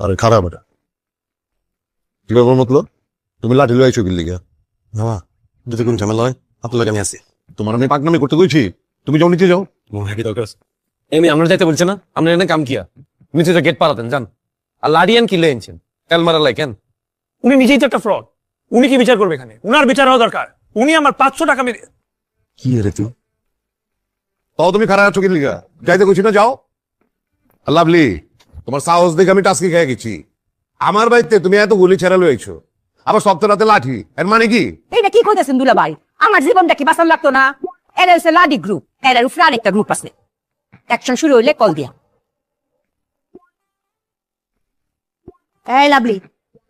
আরে খারাপ এটা। কি ব্যাপার মতলব? তুমি লাঠি লইছো কি লিগা? বাবা যদি কোন ঝামেলা হয় আপনার লাগে আমি আছি। তোমার আমি পাকনামি করতে কইছি। তুমি যাও নিচে যাও। মনে হয় দরকার আছে? এমনি আমরা যাইতে বলছে না? আপনার এনে কাম কিয়া নিচে তো গেট পালাতেন যান। আর লাডিয়ান কি লেনছেন তেল মারা লাই কেন? উনি নিজেই তো একটা ফ্রড উনি কি বিচার করবে এখানে? উনার বিচার হওয়া দরকার। উনি আমার পাঁচশো টাকা মেরে কি রে তুই? তাও তুমি খারাপ আছো কি লিগা? যাইতে কইছি না যাও। লাভলি। তোমার সাহস দেখে আমি টাস্কি খেয়ে গেছি। আমার বাড়িতে তুমি এত গুলি ছেড়া লইছো। আবার সপ্তাহ রাতে লাঠি। এর মানে কি? এইটা কি করতেছেন দুলাভাই? আমার জীবনটা কি বাঁচান লাগতো না? এরা হচ্ছে লাডি গ্রুপ এর উপরে আরেকটা গ্রুপ আছে। অ্যাকশন শুরু হইলে কল দিয়া। এই লাভলি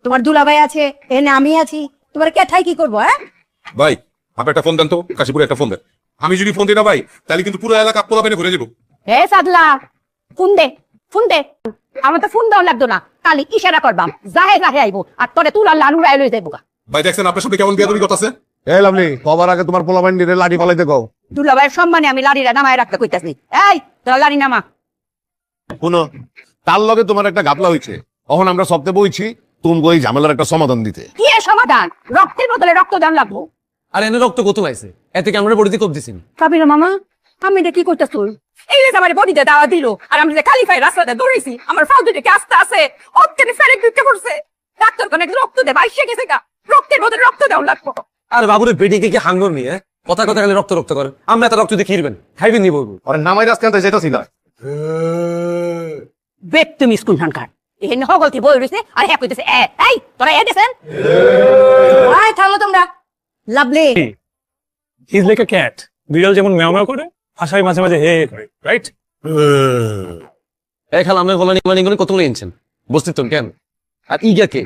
তোমার দুলাভাই আছে এনে আমি আছি। তোমার কেঠাই কি করব হ্যাঁ? ভাই আপনি একটা ফোন দেন তো কাশীপুরে একটা ফোন দেন। আমি যদি ফোন দিই না ভাই তাহলে কিন্তু পুরো এলাকা পোলা পেনে ঘুরে যাব। হে সাদলা ফোন দে ফোন দে। আমার তো ফোন দেওয়া লাগতো না। কালি ইশারা করবাম। জাহে জাহে আইবো। আর তোরে তুলার লালু রায় লই যাইবো গা। ভাই দেখছেন আপনার সাথে কেমন বিয়াদবি করতেছে? এই লাভলি কবার আগে তোমার পোলা বাইন লাঠি পালাইতে কও। দুলাভাইয়ের সম্মানে আমি লাড়িরা নামায় রাখতে কইতাছি। এই তোরা লাড়ি নামা। শুনো তার লগে তোমার একটা গাপলা হইছে। তখন আমরা সপ্তাহে বইছি তুমি ওই ঝামেলার একটা সমাধান দিতে। কি এর সমাধান? রক্তের বদলে রক্তদান লাগবো। আর এনে রক্ত কত পাইছে? এতে কি আমরা বডিতে কোপ দিছিনি কাবিরা মামা আমি এটা কি করতেছ এই আমার বডিতে দাওয়া দিল আর আমি যে কালিফাই রাস্তাতে দৌড়েছি আমার ফাউ দুটো আস্তে আছে? অত্যানে ফেরে বিক্রি করছে। ডাক্তার কোন রক্ত দে বাইশে গেছে গা। রক্তের বদলে রক্ত দেওয়া লাগবো। আর বাবুরে বেটিকে কি হাঙ্গর নিয়ে? কথা কথা খালি রক্ত রক্ত করে। আমরা এত রক্ত দিয়ে খিরবেন খাইবেন নি বলব। আরে নামাই রাস্তা আনতে যেতেছি না। বেক তুমি স্কুল খানকার এখানে হগলতি বই রয়েছে আর হ্যাঁ কইতেছে এ এই তোরা এ দেছেন আয় থামো তোমরা। Lovely. Is like a cat. বিড়াল যেমন ম্যাও ম্যাও করে ভাষায় মাঝে মাঝে হে করে রাইট এই খালা বলা করে কতগুলো এনেছেন? বস্তিত কেন আর ইগাকে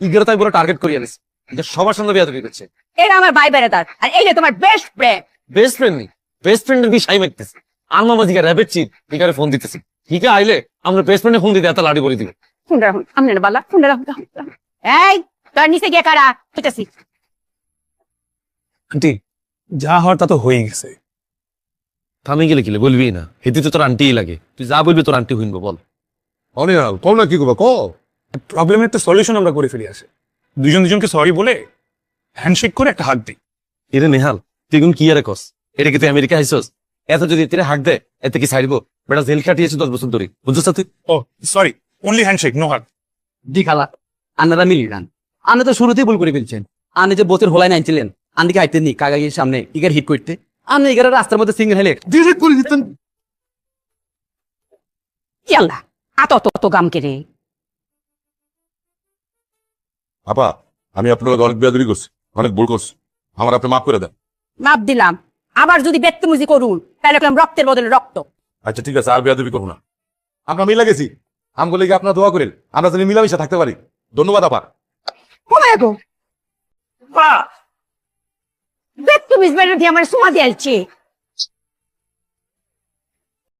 ইগারা তাই বড় টার্গেট করিয়া নিছে এটা সবার সঙ্গে বিয়াদবি করছে। এরা আমার ভাই বেড়াদার আর এই যে তোমার বেস্ট ফ্রেন্ড বেস্ট ফ্রেন্ড নেই বেস্ট ফ্রেন্ডের আর মামা চিট ইগারে ফোন দিতেছে। হিকা আইলে আমরা বেস্ট ফ্রেন্ডে ফোন দিতে এত লাড়ি করে দিবে। ফোন রাখুন আমনে বালা ফোন রাখুন এই তোর নিচে গিয়ে কারা? কইতাছি। আন্টি যা হওয়ার তা তো হয়ে গেছে। থামে গেলে কিলে বলবি না। হেতি তো তোর আন্টিই লাগে। তুই যা বলবি তোর আন্টি হইনবো বল। অনিহাল কও না কি করব কও প্রবলেমের একটা সলিউশন আমরা করে ফেলি আসে দুজন দুজনকে সরি বলে হ্যান্ডশেক করে একটা হাত দিই। এরে নেহাল তুই এখন কি আরে কস? এটা কি তুই আমেরিকা হাইছস এত যদি এতে হাক দে এতে কি ছাড়বো বেটা জেল খাটিয়েছে দশ বছর ধরে। বুঝছিস তুই? ও সরি অনলি হ্যান্ডশেক নো হাত দি খালা আন্নারা মিলিলান আন্না তো শুরুতেই ভুল করে ফেলছেন। আন্নে যে বোতের হোলাই নাইছিলেন আন্দিকে আইতেন নি কাগাগির সামনে ইগার হিট করতে। আপনি ইগার রাস্তার মধ্যে সিঙ্গেল হেলে ডিরেক্ট করে দিতেন। ইয়াল্লা আত তো তো গাম কেরে আপা আমি আপনার অনেক বিয়াদবি করছি অনেক ভুল করছি। আমার আপনি মাফ করে দেন। মাপ দিলাম। আবার যদি বেত্তমুজি করুন তাহলে করলাম রক্তের বদলে রক্ত। আচ্ছা ঠিক আছে আর বিয়াদবি করব না। আমরা মিলা গেছি। আমগুলো লিগে আপনার দোয়া করেন। আমরা যদি মিলামিশা থাকতে পারি। ধন্যবাদ আপা। গো? বেড়ে দিয়ে আমার সুমা দিয়েছে